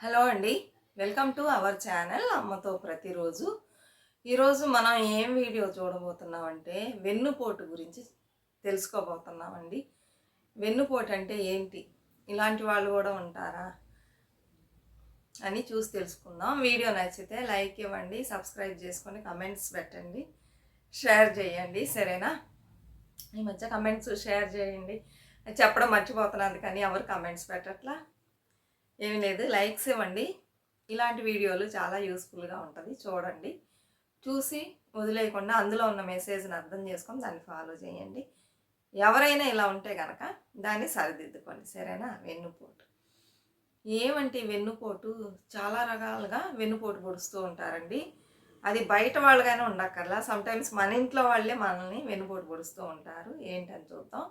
Hello అండి. Welcome to our channel అమ్మతో ప్రతిరోజు. ఈరోజు మనం ఏం వీడియో చూడబోతున్నామంటే వెన్నుపోటు గురించి తెలుసుకోబోతున్నామండి. వెన్నుపోటు అంటే ఏంటి? ఇలాంటి వాళ్ళు కూడా ఉంటారా? అని చూసి తెలుసుకుందాం. వీడియో నచ్చితే లైక్ ఇవ్వండి సబ్స్క్రైబ్ చేసుకొని కమెంట్స్ పెట్టండి షేర్ చేయండి సరేనా? ఈ మధ్య కమెంట్స్ షేర్ చేయండి. చెప్పడం మర్చిపోతున్నాను కానీ ఎవరు కమెంట్స్ పెట్టట్లా? ఏమీ లేదు లైక్స్ ఇవ్వండి. ఇలాంటి వీడియోలు చాలా యూస్ఫుల్గా ఉంటుంది చూడండి. చూసి వదిలేయకుండా అందులో ఉన్న మెసేజ్ని అర్థం చేసుకొని దాన్ని ఫాలో చేయండి. ఎవరైనా ఇలా ఉంటే కనుక దాన్ని సరిదిద్దుకోండి సరేనా? వెన్నుపోటు. ఏమంటే వెన్నుపోటు? చాలా రకాలుగా వెన్నుపోటు పొడుస్తూ ఉంటారండి. అది బయట వాళ్ళుగానే ఉండక్కర్లా. సమ్టైమ్స్ మన ఇంట్లో వాళ్ళే మనల్ని వెన్నుపోటు పొడుస్తూ ఉంటారు. ఏంటని చూద్దాం.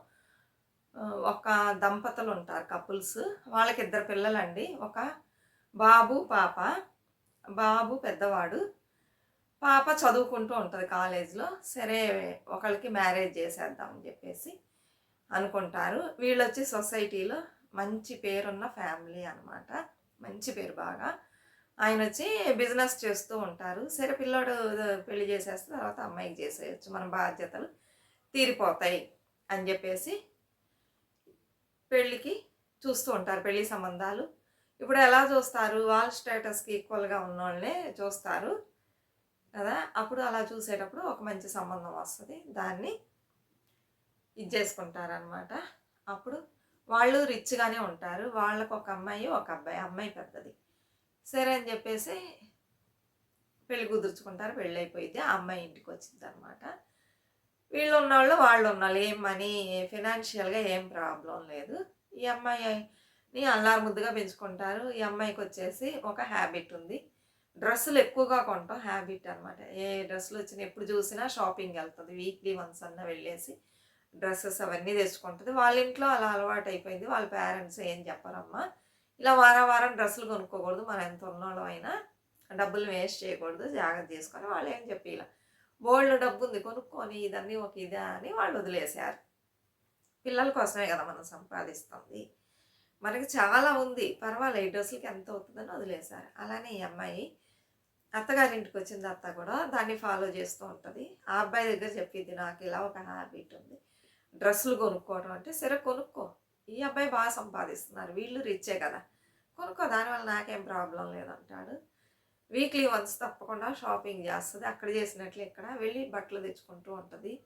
ఒక దంపతులు ఉంటారు కపుల్స్ వాళ్ళకి ఇద్దరు పిల్లలండి. ఒక బాబు పాప. బాబు పెద్దవాడు. పాప చదువుకుంటూ ఉంటుంది కాలేజ్లో. సరే ఒకళ్ళకి మ్యారేజ్ చేసేద్దామని చెప్పేసి అనుకుంటారు. వీళ్ళు వచ్చి సొసైటీలో మంచి పేరున్న ఫ్యామిలీ అనమాట మంచి పేరు బాగా. ఆయన వచ్చి బిజినెస్ చేస్తూ ఉంటారు. సరే పిల్లోడు పెళ్ళి చేసేస్తే తర్వాత అమ్మాయికి చేసేయచ్చు. మన బాధ్యతలు తీరిపోతాయి అని చెప్పేసి పెళ్ళికి చూస్తూ ఉంటారు పెళ్ళి సంబంధాలు. ఇప్పుడు ఎలా చూస్తారు? వాళ్ళ స్టేటస్కి ఈక్వల్గా ఉన్న చూస్తారు కదా? అప్పుడు అలా చూసేటప్పుడు ఒక మంచి సంబంధం వస్తుంది. దాన్ని ఇది చేసుకుంటారనమాట అప్పుడు వాళ్ళు రిచ్గానే ఉంటారు. వాళ్ళకు ఒక అమ్మాయి ఒక అబ్బాయి. అమ్మాయి పెద్దది. సరే అని చెప్పేసి పెళ్ళి కుదుర్చుకుంటారు. పెళ్ళి అయిపోయింది. ఆ అమ్మాయి ఇంటికి వచ్చింది అనమాట వీళ్ళు ఉన్నవాళ్ళు వాళ్ళు ఉన్నవాళ్ళు ఏం మనీ ఫినాన్షియల్గా ఏం ప్రాబ్లం లేదు. ఈ అమ్మాయిని అల్లారు ముద్దుగా పెంచుకుంటారు. ఈ అమ్మాయికి వచ్చేసి ఒక హ్యాబిట్ ఉంది. డ్రెస్సులు ఎక్కువగా కొంటాం హ్యాబిట్ అనమాట ఏ డ్రెస్సులు వచ్చినా ఎప్పుడు చూసినా షాపింగ్ వెళ్తుంది. వీక్లీ వన్స్ అన్న వెళ్ళేసి డ్రెస్సెస్ అవన్నీ తెచ్చుకుంటుంది. వాళ్ళ ఇంట్లో అలా అలవాటు అయిపోయింది వాళ్ళ పేరెంట్స్ ఏం చెప్పరమ్మా. ఇలా వారం వారం డ్రెస్సులు కొనుక్కోకూడదు. మనం ఎంత ఉన్నోళ్ళం అయినా డబ్బులు వేస్ట్ చేయకూడదు. జాగ్రత్త చేసుకొని వాళ్ళు ఏం చెప్పి ఇలా బోల్డ్ డబ్బు ఉంది కొనుక్కొని ఇదన్నీ ఒక ఇదే అని వాళ్ళు వదిలేశారు. పిల్లల కోసమే కదా మనం సంపాదిస్తుంది. మనకి చాలా ఉంది. పర్వాలేదు ఈ డ్రెస్సులకి ఎంత అవుతుందని వదిలేశారు. అలానే ఈ అమ్మాయి అత్తగారింటికి వచ్చింది అత్త కూడా దాన్ని ఫాలో చేస్తూ ఉంటుంది. ఆ అబ్బాయి దగ్గర చెప్పింది నాకు ఇలా ఒక హ్యాబిట్ ఉంది. డ్రెస్సులు కొనుక్కోవడం అంటే సరే కొనుక్కో. ఈ అబ్బాయి బాగా సంపాదిస్తున్నారు. వీళ్ళు రిచ్చే కదా. కొనుక్కో దానివల్ల నాకేం ప్రాబ్లం లేదంటాడు. వీక్లీ వన్స్ తప్పకుండా షాపింగ్ చేస్తుంది. అక్కడ చేసినట్లు ఇక్కడ వెళ్ళి బట్టలు తెచ్చుకుంటూ ఉంటుంది.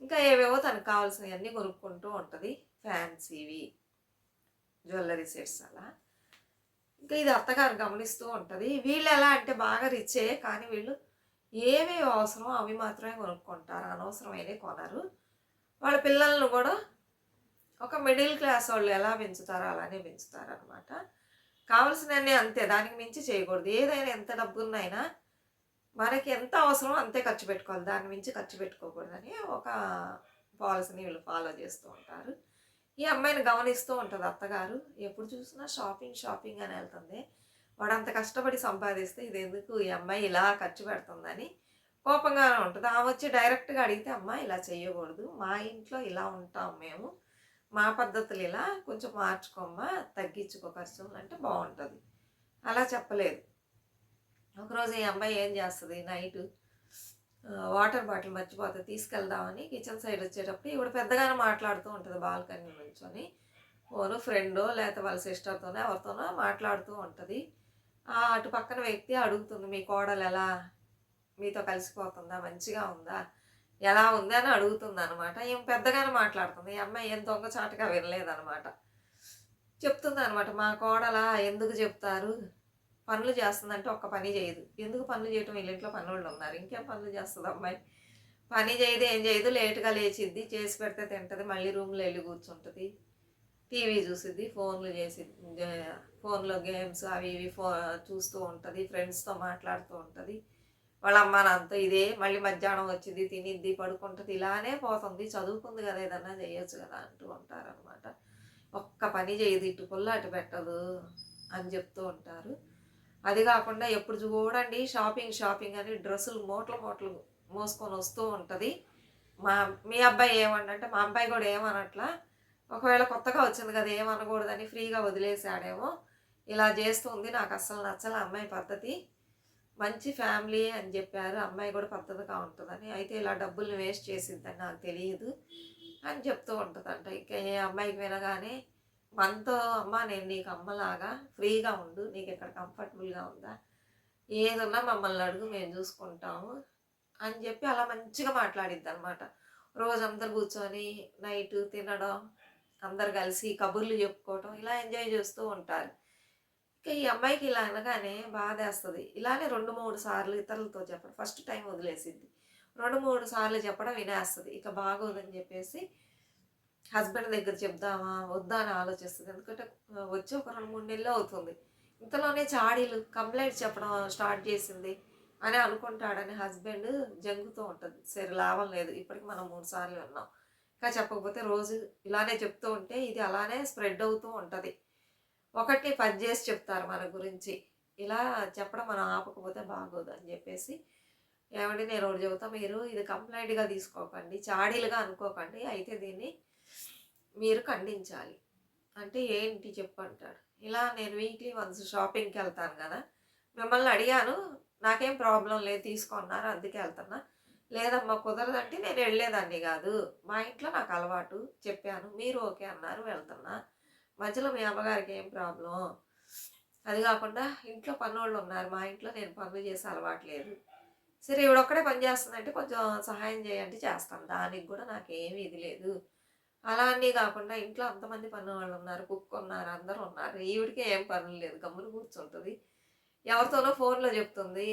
ఇంకా ఏవేవో తనకు కావాల్సినవన్నీ కొనుక్కుంటూ ఉంటుంది. ఫ్యాన్సీవి జ్యువెలరీ సెట్స్ అలా. ఇంకా ఇది అత్తగారు గమనిస్తూ ఉంటుంది. వీళ్ళు ఎలా అంటే బాగా రిచే కానీ వీళ్ళు ఏమేమి అవసరం అవి మాత్రమే కొనుక్కుంటారు. అనవసరమైనవి కొనరు. వాళ్ళ పిల్లలను కూడా ఒక మిడిల్ క్లాస్ వాళ్ళు ఎలా పెంచుతారో అలానే పెంచుతారు కావలసినన్నీ అంతే దానికి మించి చేయకూడదు. ఏదైనా ఎంత డబ్బున్నైనా మనకి ఎంత అవసరమో అంతే ఖర్చు పెట్టుకోవాలి. దాని మించి ఖర్చు పెట్టుకోకూడదని ఒక పాలసీని వీళ్ళు ఫాలో చేస్తూ ఉంటారు. ఈ అమ్మాయిని గమనిస్తూ ఉంటుంది అత్తగారు. ఎప్పుడు చూసినా షాపింగ్ షాపింగ్ అని వెళ్తుంది. వాడు అంత కష్టపడి సంపాదిస్తే ఇది ఎందుకు ఈ అమ్మాయి ఇలా ఖర్చు పెడుతుందని కోపంగానే ఉంటుంది. ఆమె వచ్చి డైరెక్ట్గా అడిగితే అమ్మ ఇలా చేయకూడదు. మా ఇంట్లో ఇలా ఉంటాం మేము. మా పద్ధతులు ఇలా కొంచెం మార్చుకోమ్మా తగ్గించుకో ఖర్చు అంటే బాగుంటుంది అలా చెప్పలేదు. ఒకరోజు ఈ అమ్మాయి ఏం చేస్తుంది? నైట్ వాటర్ బాటిల్ మర్చిపోతే తీసుకెళ్దామని కిచెన్ సైడ్ వచ్చేటప్పుడు ఇవిడ పెద్దగానే మాట్లాడుతూ ఉంటుంది బాల్కనీ నుంచొని. ఓను ఫ్రెండో లేకపోతే వాళ్ళ సిస్టర్తోనో ఎవరితోనో మాట్లాడుతూ ఉంటుంది. ఆ అటు పక్కన వ్యక్తి అడుగుతుంది మీ కోడలు ఎలా? మీతో కలిసిపోతుందా? మంచిగా ఉందా? ఎలా ఉంది అని అడుగుతుంది అనమాట ఏం పెద్దగానే మాట్లాడుతుంది. ఈ అమ్మాయి ఏం దొంగచాటుగా వినలేదనమాట చెప్తుంది అనమాట మా కోడల ఎందుకు చెప్తారు? పనులు చేస్తుందంటే ఒక్క పని చేయదు. ఎందుకు పనులు చేయటం? వీళ్ళింట్లో పనులు ఉన్నారు. ఇంకేం పనులు చేస్తుంది అమ్మాయి? పని చేయదు ఏం చేయదు. లేట్గా లేచిద్ది. చేసి పెడితే తింటుంది. మళ్ళీ రూమ్లో వెళ్ళి కూర్చుంటుంది. టీవీ చూసిద్ది. ఫోన్లు చేసి ఫోన్లో గేమ్స్ అవి ఇవి ఫో చూస్తూ ఉంటుంది. ఫ్రెండ్స్తో మాట్లాడుతూ ఉంటుంది. వాళ్ళ అమ్మ నాన్నతో ఇదే మళ్ళీ మధ్యాహ్నం వచ్చింది తినిద్ది పడుకుంటుంది ఇలానే పోతుంది. చదువుకుంది కదా ఏదన్నా చేయొచ్చు కదా అంటూ ఉంటారనమాట ఒక్క పని చేయదు ఇటు పుల్ల అటు పెట్టదు అని చెప్తూ ఉంటారు. అది కాకుండా ఎప్పుడు చూడండి షాపింగ్ షాపింగ్ అని డ్రెస్సులు మూటలు మూటలు మోసుకొని వస్తూ ఉంటుంది. మా మీ అబ్బాయి ఏమంటే మా అబ్బాయి కూడా ఏమనట్లా ఒకవేళ కొత్తగా వచ్చింది కదా ఏమనకూడదని ఫ్రీగా వదిలేసాడేమో ఇలా చేస్తుంది నాకు అస్సలు నచ్చల అమ్మాయి పద్ధతి. మంచి ఫ్యామిలీ అని చెప్పారు. అమ్మాయి కూడా పద్ధతిగా ఉంటుందని. అయితే ఇలా డబ్బులు వేస్ట్ చేసిద్దని నాకు తెలియదు అని చెప్తూ ఉంటుందంట. ఇంకా ఏ అమ్మాయికి వినగానే మనతో అమ్మ నేను నీకు అమ్మలాగా ఫ్రీగా ఉండు నీకు ఇక్కడ కంఫర్టబుల్గా ఉందా? ఏదన్నా మమ్మల్ని అడుగు మేము చూసుకుంటాము అని చెప్పి అలా మంచిగా మాట్లాడిద్ది అనమాట రోజు అందరు కూర్చొని నైట్ తినడం అందరు కలిసి కబుర్లు చెప్పుకోవటం ఇలా ఎంజాయ్ చేస్తూ ఉంటారు. ఇంకా ఈ అమ్మాయికి ఇలా అనగానే బాధేస్తుంది. ఇలానే రెండు మూడు సార్లు ఇతరులతో చెప్పడం ఫస్ట్ టైం వదిలేసింది. రెండు మూడు సార్లు చెప్పడం వినేస్తుంది. ఇక బాగోదని చెప్పేసి హస్బెండ్ దగ్గర చెప్దామా వద్దా అని ఆలోచిస్తుంది. ఎందుకంటే వచ్చి ఒక రెండు మూడు నెలలు అవుతుంది. ఇంతలోనే చాడీలు కంప్లైంట్స్ చెప్పడం స్టార్ట్ చేసింది అని అనుకుంటాడని హస్బెండ్ జంగుతూ ఉంటుంది. సరే లాభం లేదు. ఇప్పటికి మనం మూడు సార్లు విన్నాం. ఇంకా చెప్పకపోతే రోజు ఇలానే చెప్తూ ఉంటే ఇది అలానే స్ప్రెడ్ అవుతూ ఉంటుంది. ఒకటి పని చేసి చెప్తారు మన గురించి. ఇలా చెప్పడం మనం ఆపకపోతే బాగోదు అని చెప్పేసి ఏమంటే నేను ఒకటి చెబుతా మీరు ఇది కంప్లైంట్గా తీసుకోకండి చాడీలుగా అనుకోకండి అయితే దీన్ని మీరు ఖండించాలి. అంటే ఏంటి చెప్పు అంటాడు. ఇలా నేను వీక్లీ వన్స్ షాపింగ్కి వెళ్తాను కదా మిమ్మల్ని అడిగాను నాకేం ప్రాబ్లం లేదు తీసుకున్నారు అందుకే వెళ్తున్నా. లేదమ్మా కుదరదంటే నేను వెళ్ళేదాన్ని కాదు మా ఇంట్లో నాకు అలవాటు చెప్పాను మీరు ఓకే అన్నారు వెళ్తున్నా. మధ్యలో మీ అమ్మగారికి ఏం ప్రాబ్లం? అది కాకుండా ఇంట్లో పనులు ఉన్నారు. మా ఇంట్లో నేను పనులు చేసే అలవాటు లేదు. సరే ఇవిడ ఒక్కడే పని చేస్తుందంటే కొంచెం సహాయం చేయంటే చేస్తాను. దానికి కూడా నాకేమీ ఇది లేదు. అలా అన్నీ కాకుండా ఇంట్లో అంతమంది పని వాళ్ళు ఉన్నారు కుక్ ఉన్నారు అందరూ ఉన్నారు. ఈవిడికి ఏం పనులు లేదు. గమ్మున కూర్చుంటుంది. ఎవరితోనో ఫోన్లో చెప్తుంది.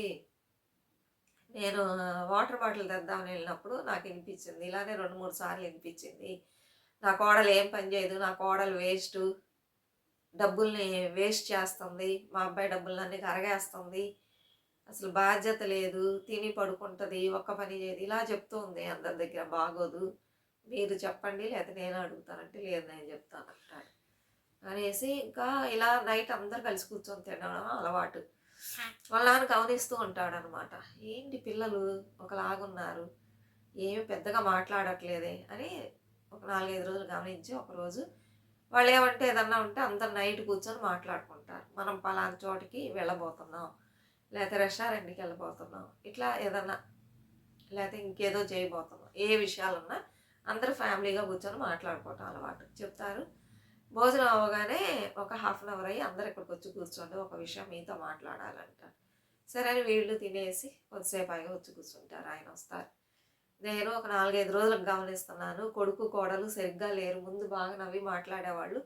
నేను వాటర్ బాటిల్ తెద్దామని వెళ్ళినప్పుడు నాకు వినిపించింది. ఇలానే రెండు మూడు సార్లు వినిపించింది. నా కోడలు ఏం పని చేయదు నా కోడలు వేస్ట్ డబ్బుల్ని వేస్ట్ చేస్తుంది మా అబ్బాయి డబ్బులన్నీ కరగేస్తుంది. అసలు బాధ్యత లేదు తిని పడుకుంటుంది ఒక్క పని చేయదు. ఇలా చెప్తూ ఉంది అందరి దగ్గర బాగోదు. మీరు చెప్పండి లేదా నేను అడుగుతానంటే లేదు నేను చెప్తాను అంటాడు. అనేసి ఇంకా ఇలా నైట్ అందరు కలిసి కూర్చొని తినడం అలవాటు. వాళ్ళ నాన్న గమనిస్తూ ఉంటాడు అనమాట ఏంటి పిల్లలు? ఒకలాగున్నారు. ఏమి పెద్దగా మాట్లాడట్లేదే అని ఒక నాలుగైదు రోజులు గమనించి ఒకరోజు వాళ్ళు ఏమంటే ఏదన్నా ఉంటే అందరు నైట్ కూర్చొని మాట్లాడుకుంటారు. మనం పలానా చోటికి వెళ్ళబోతున్నాం లేకపోతే రెస్టారెంట్కి వెళ్ళబోతున్నాం ఇట్లా ఏదన్నా లేకపోతే ఇంకేదో చేయబోతున్నాం ఏ విషయాలున్నా అందరూ ఫ్యామిలీగా కూర్చొని మాట్లాడుకోవటం అలవాటు. చెప్తారు భోజనం అవ్వగానే ఒక హాఫ్ అన్ అవర్ అయ్యి అందరు ఇక్కడికి వచ్చి కూర్చోండి ఒక విషయం మీతో మాట్లాడాలంటారు. సరే అని వీళ్ళు తినేసి కొద్దిసేపు అయ్యి వచ్చి కూర్చుంటారు ఆయన వస్తారు. నేను ఒక నాలుగైదు రోజులకు గమనిస్తున్నాను. కొడుకు కోడలు సరిగ్గా లేరు. ముందు బాగా నవ్వి మాట్లాడేవాళ్ళు.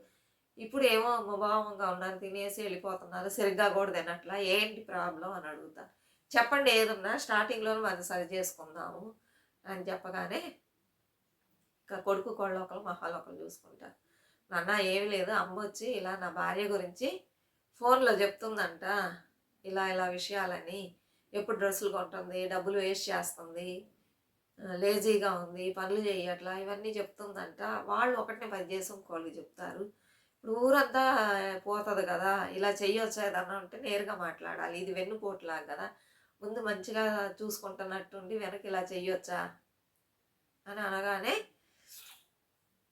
ఇప్పుడు ఏమో అమ్మభావంగా ఉన్నారు తినేసి వెళ్ళిపోతున్నారు. సరిగ్గా కూడా తినట్లా. ఏంటి ప్రాబ్లం అని అడుగుతా. చెప్పండి ఏదున్నా. స్టార్టింగ్లోనే మనం సరి చేసుకుందాము అని చెప్పగానే ఇంకా కొడుకు కోళ్ళ ఒకరు మహాలు ఒకరు చూసుకుంటారు. నాన్న ఏమి లేదు. అమ్మ వచ్చి ఇలా నా భార్య గురించి ఫోన్లో చెప్తుందంట. ఇలా ఇలా విషయాలని. ఎప్పుడు డ్రెస్సులు కొంటుంది డబ్బులు వేస్ట్ చేస్తుంది. లేజీగా ఉంది పనులు చేయట్లా ఇవన్నీ చెప్తుందంట. వాళ్ళు ఒకటిని పని చేసి చెప్తారు. ఇప్పుడు ఊరంతా పోతుంది కదా ఇలా చెయ్యొచ్చా ఏదన్నా ఉంటే నేరుగా మాట్లాడాలి. ఇది వెన్నుపోట్లాగా కదా ముందు మంచిగా చూసుకుంటున్నట్టుండి వెనక్కి ఇలా చెయ్యొచ్చా అని అనగానే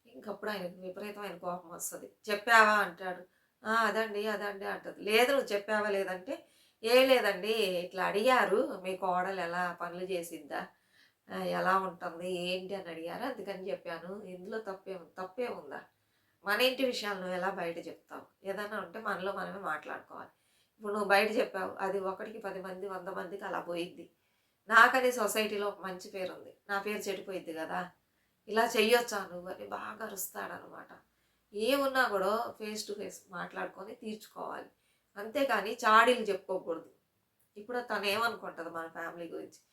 ఇంకప్పుడు ఆయనకు విపరీతమైన కోపం వస్తుంది. చెప్పావా అంటాడు. అదండి అదండి అంటది. లేదు నువ్వు చెప్పావా లేదంటే ఏం లేదండి ఇట్లా అడిగారు మీ కోడలు ఎలా పనులు చేసిద్దా? ఎలా ఉంటుంది ఏంటి అని అడిగారు. అందుకని చెప్పాను. ఇందులో తప్పే తప్పే ఉందా? మన ఇంటి విషయాలు నువ్వు ఎలా బయట చెప్తావు? ఏదైనా ఉంటే మనలో మనమే మాట్లాడుకోవాలి. ఇప్పుడు నువ్వు బయట చెప్పావు అది ఒకటికి పది మంది వంద మందికి అలా పోయిద్ది. నాకని సొసైటీలో మంచి పేరు ఉంది. నా పేరు చెడిపోయిద్ది కదా. ఇలా చెయ్యొచ్చా నువ్వు అని బాగా అరుస్తాడనమాట. ఏమున్నా కూడా ఫేస్ టు ఫేస్ మాట్లాడుకొని తీర్చుకోవాలి. అంతేకాని చాడీలు చెప్పుకోకూడదు. ఇప్పుడు తను ఏమనుకుంటుంది మన ఫ్యామిలీ గురించి?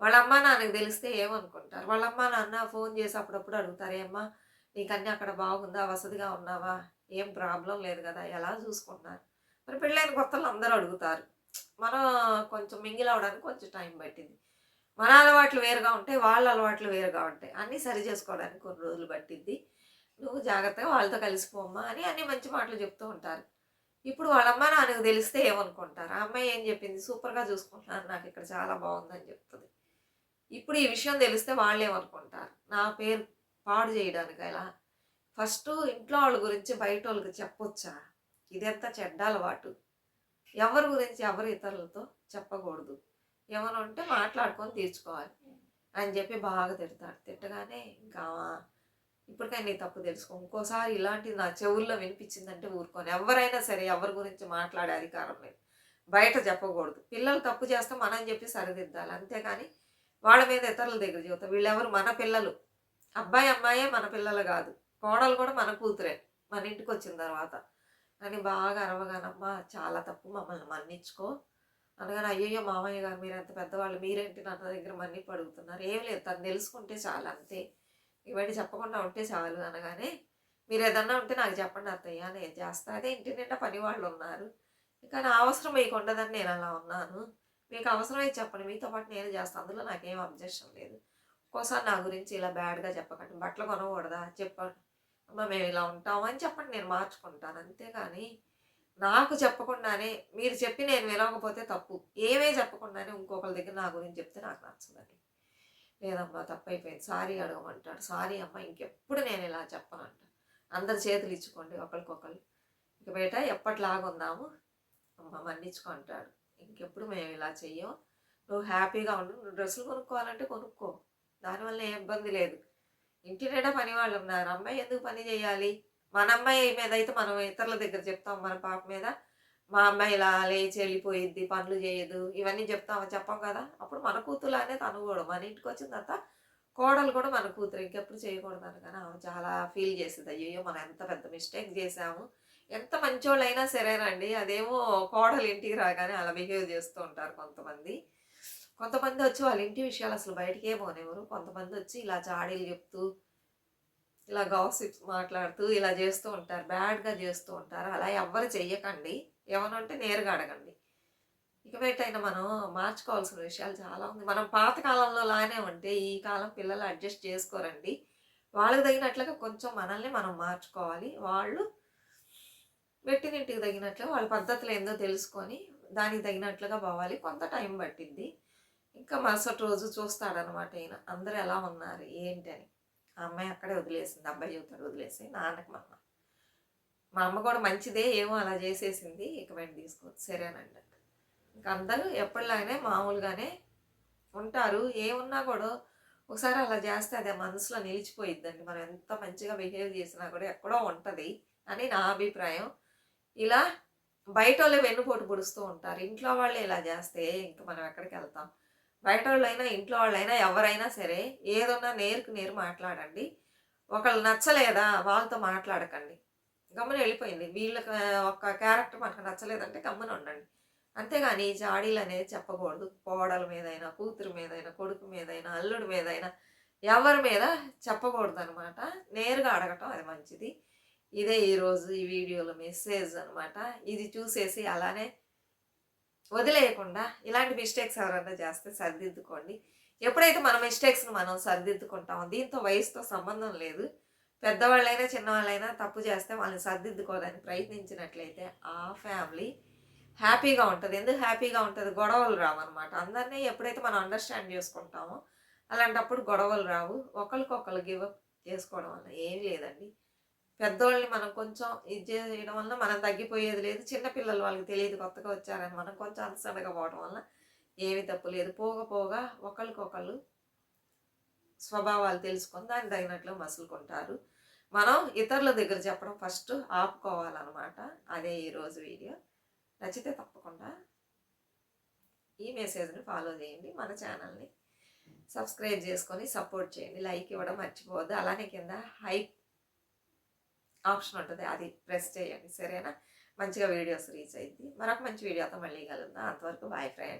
వాళ్ళ అమ్మ నాన్నకి తెలిస్తే ఏమనుకుంటారు? వాళ్ళ అమ్మ నాన్న ఫోన్ చేసి అప్పుడప్పుడు అడుగుతారు ఏమ్మా నీకన్నీ అక్కడ బాగుందా? వసతిగా ఉన్నావా? ఏం ప్రాబ్లం లేదు కదా? ఎలా చూసుకుంటున్నారు? మరి పెళ్ళైన కొత్తలు అందరూ అడుగుతారు. మనం కొంచెం మింగిల్ అవడానికి కొంచెం టైం పట్టింది. మన అలవాట్లు వేరుగా ఉంటాయి వాళ్ళ అలవాట్లు వేరుగా ఉంటాయి. అన్నీ సరి చేసుకోవడానికి కొన్ని రోజులు పట్టింది నువ్వు జాగ్రత్తగా వాళ్ళతో కలిసిపోమ్మా అని అన్ని మంచి మాటలు చెప్తూ ఉంటారు. ఇప్పుడు వాళ్ళమ్మ నాన్నకు తెలిస్తే ఏమనుకుంటారు? ఆ అమ్మాయి ఏం చెప్పింది? సూపర్గా చూసుకుంటున్నాను నాకు ఇక్కడ చాలా బాగుందని చెప్తుంది. ఇప్పుడు ఈ విషయం తెలిస్తే వాళ్ళేమనుకుంటారు? నా పేరు పాడు చేయడానికి ఎలా ఫస్ట్ ఇంట్లో వాళ్ళ గురించి బయట వాళ్ళకి చెప్పొచ్చా? ఇదంతా చెడ్డ అలవాటు. ఎవరి గురించి ఎవరు ఇతరులతో చెప్పకూడదు. ఏమైనా ఉంటే మాట్లాడుకొని తీర్చుకోవాలి అని చెప్పి బాగా తిడతాడు. తిట్టగానే ఇంకా ఇప్పటికైనా నీ తప్పు తెలుసుకో. ఇంకోసారి ఇలాంటిది నా చెవుల్లో వినిపించిందంటే ఊరుకొని. ఎవరైనా సరే ఎవరి గురించి మాట్లాడే అధికారం లేదు. బయట చెప్పకూడదు. పిల్లలు తప్పు చేస్తే మనం చెప్పి సరిదిద్దాలి. అంతేకాని వాళ్ళ మీద ఇతరుల దగ్గర చెబుతాం. వీళ్ళెవరు? మన పిల్లలు. అబ్బాయి అమ్మాయే మన పిల్లలు కాదు. కోడలు కూడా మన కూతురే. మన ఇంటికి వచ్చిన తర్వాత. అని బాగా అరవగానమ్మా చాలా తప్పు. మమ్మల్ని మన్నించుకో. అనగానే అయ్యయ్యో మామయ్య గారు మీరు ఎంత పెద్దవాళ్ళు మీరేంటి నా దగ్గర మన్ని అడుగుతున్నారు? ఏం లేదు. తను తెలుసుకుంటే చాలు అంతే. ఇవన్నీ చెప్పకుండా ఉంటే చాలు అనగానే మీరు ఏదన్నా ఉంటే నాకు చెప్పండి అత్తయ్య. నేను చేస్తా. అదే ఇంటి నిండా పని వాళ్ళు ఉన్నారు. ఇంకా నా అవసరం మీకు ఉండదని నేను అలా ఉన్నాను. మీకు అవసరమైతే చెప్పండి. మీతో పాటు నేను చేస్తాను అందులో నాకేం అబ్జెక్షన్ లేదు. ఒక్కోసారి నా గురించి ఇలా బ్యాడ్గా చెప్పకండి. బట్టలు కొనకూడదా? చెప్పండి అమ్మ మేము ఇలా ఉంటామని చెప్పండి. నేను మార్చుకుంటాను. అంతేగాని నాకు చెప్పకుండానే మీరు చెప్పి నేను వినకపోతే తప్పు. ఏమే చెప్పకుండానే ఇంకొకరి దగ్గర నా గురించి చెప్తే నాకు నచ్చదండి. లేదమ్మా తప్పైపోయింది. సారీ అడగమంటాడు. సారీ అమ్మ ఇంకెప్పుడు నేను ఇలా చెప్పనంట. అందరి చేతులు ఇచ్చుకోండి ఒకరికొకరు ఇక బయట ఎప్పటిలాగా ఉందాము అమ్మ మన్నించుకుంటాడు ఇంకెప్పుడు మేము ఇలా చెయ్యం. నువ్వు హ్యాపీగా ఉండు. నువ్వు డ్రెస్సులు కొనుక్కోవాలంటే కొనుక్కో. దానివల్ల ఏ ఇబ్బంది లేదు. ఇంటి నిండా పని వాళ్ళు ఉన్నారు అమ్మాయి ఎందుకు పని చేయాలి? మన అమ్మాయి మీద అయితే మనం ఇతరుల దగ్గర చెప్తాం. మన పాప మీద మా అమ్మాయి ఇలా లేచి వెళ్ళిపోయిద్ది పనులు చేయదు ఇవన్నీ చెప్తాం చెప్పాం కదా. అప్పుడు మన కూతురులానే తను కూడా. మన ఇంటికి వచ్చిన తర్వాత కోడలు కూడా మన కూతురు. ఇంకెప్పుడు చేయకూడదు అనగానే ఆమె చాలా ఫీల్ చేసేది అయ్యో మనం ఎంత పెద్ద మిస్టేక్ చేసాము ఎంత మంచోళ్ళైనా సరేనండి. అదేమో కోడలు ఇంటికి రాగానే అలా బిహేవ్ చేస్తూ ఉంటారు కొంతమంది. కొంతమంది వచ్చి వాళ్ళ ఇంటి విషయాలు అసలు బయటికే పోనేవారు కొంతమంది వచ్చి ఇలా చాడీలు చెప్తూ ఇలా గాసిప్స్ మాట్లాడుతూ ఇలా చేస్తూ ఉంటారు. బ్యాడ్గా చేస్తూ ఉంటారు. అలా ఎవ్వరు చెయ్యకండి. ఏమనంటే నేరుగా అడగండి. ఇక పెట్టైనా మనం మార్చుకోవాల్సిన విషయాలు చాలా ఉంది. మనం పాతకాలంలో లానే ఉంటే ఈ కాలం పిల్లలు అడ్జస్ట్ చేసుకోరండి. వాళ్ళకి తగినట్లుగా కొంచెం మనల్ని మనం మార్చుకోవాలి. వాళ్ళు పెట్టినింటికి తగినట్లు వాళ్ళ పద్ధతులు ఏందో తెలుసుకొని దానికి తగినట్లుగా పోవాలి. కొంత టైం పట్టింది ఇంకా మరుసటి రోజు చూస్తాడనమాట ఈయన. అందరూ ఎలా ఉన్నారు? ఏంటి అని ఆ అమ్మాయి అక్కడే వదిలేసింది. అబ్బాయి చెబుతాడు వదిలేసి నాన్నకి మా అమ్మ. మా అమ్మ కూడా మంచిదే ఏమో అలా చేసేసింది. ఇక వెంట తీసుకోవచ్చు. సరేనండి ఇంకా అందరూ ఎప్పటిలాగానే మామూలుగానే ఉంటారు. ఏమున్నా కూడా ఒకసారి అలా చేస్తే అదే మనసులో నిలిచిపోయిద్దండి. మనం ఎంత మంచిగా బిహేవ్ చేసినా కూడా ఎక్కడో ఉంటుంది అని నా అభిప్రాయం. ఇలా బయట వాళ్ళే వెన్నుపోటు పొడుస్తూ ఉంటారు. ఇంట్లో వాళ్ళే ఇలా చేస్తే ఇంకా మనం ఎక్కడికి వెళ్తాం? బయట వాళ్ళైనా ఇంట్లో వాళ్ళైనా ఎవరైనా సరే ఏదన్నా నేరుకు నేరు మాట్లాడండి. ఒకళ్ళు నచ్చలేదా వాళ్ళతో మాట్లాడకండి. గమ్మున వెళ్ళిపోయింది. వీళ్ళకి ఒక క్యారెక్టర్ మనకు నచ్చలేదంటే గమ్మున ఉండండి. అంతేగాని జాడీలు అనేది చెప్పకూడదు. కోడల మీదైనా కూతురు మీదైనా కొడుకు మీదైనా అల్లుడి మీదైనా ఎవరి మీద చెప్పకూడదు అనమాట నేరుగా అడగటం అది మంచిది. ఇదే ఈరోజు ఈ వీడియోలో మెసేజ్ అనమాట ఇది చూసేసి అలానే వదిలేయకుండా ఇలాంటి మిస్టేక్స్ ఎవరైనా చేస్తే సరిదిద్దుకోండి. ఎప్పుడైతే మన మిస్టేక్స్ని మనం సరిదిద్దుకుంటామో దీంతో వయసుతో సంబంధం లేదు. పెద్దవాళ్ళైనా చిన్నవాళ్ళైనా తప్పు చేస్తే వాళ్ళని సరిదిద్దుకోవడానికి ప్రయత్నించినట్లయితే ఆ ఫ్యామిలీ హ్యాపీగా ఉంటుంది. ఎందుకు హ్యాపీగా ఉంటుంది? గొడవలు రావు అనమాట అందరినీ ఎప్పుడైతే మనం అండర్స్టాండ్ చేసుకుంటామో అలాంటప్పుడు గొడవలు రావు. ఒకరికొకరు గివ్ అప్ చేసుకోవడం వల్ల ఏం లేదండి. పెద్దోళ్ళని మనం కొంచెం ఇది చేయడం వల్ల మనం తగ్గిపోయేది లేదు. చిన్నపిల్లలు వాళ్ళకి తెలియదు కొత్తగా వచ్చారని మనం కొంచెం అంతసడగా పోవడం వల్ల ఏమీ తప్పు లేదు. పోగా పోగా ఒకరికొకరు స్వభావాలు తెలుసుకొని దాన్ని తగినట్లు మసులుకుంటారు. మనం ఇతరుల దగ్గర చెప్పడం ఫస్ట్ ఆపుకోవాలన్నమాట. అదే ఈరోజు వీడియో. నచ్చితే తప్పకుండా ఈ మెసేజ్ని ఫాలో చేయండి. మన ఛానల్ని సబ్స్క్రైబ్ చేసుకొని సపోర్ట్ చేయండి. లైక్ ఇవ్వడం మర్చిపోవద్దు. అలానే కింద హైప్ ఆప్షన్ ఉంటుంది. అది ప్రెస్ చేయండి. సరేనా? మంచిగా వీడియోస్ రీచ్ అయింది మరొక మంచి వీడియోతో మళ్ళీ కలుద్దాం. అంతవరకు బాయ్ ఫ్రెండ్స్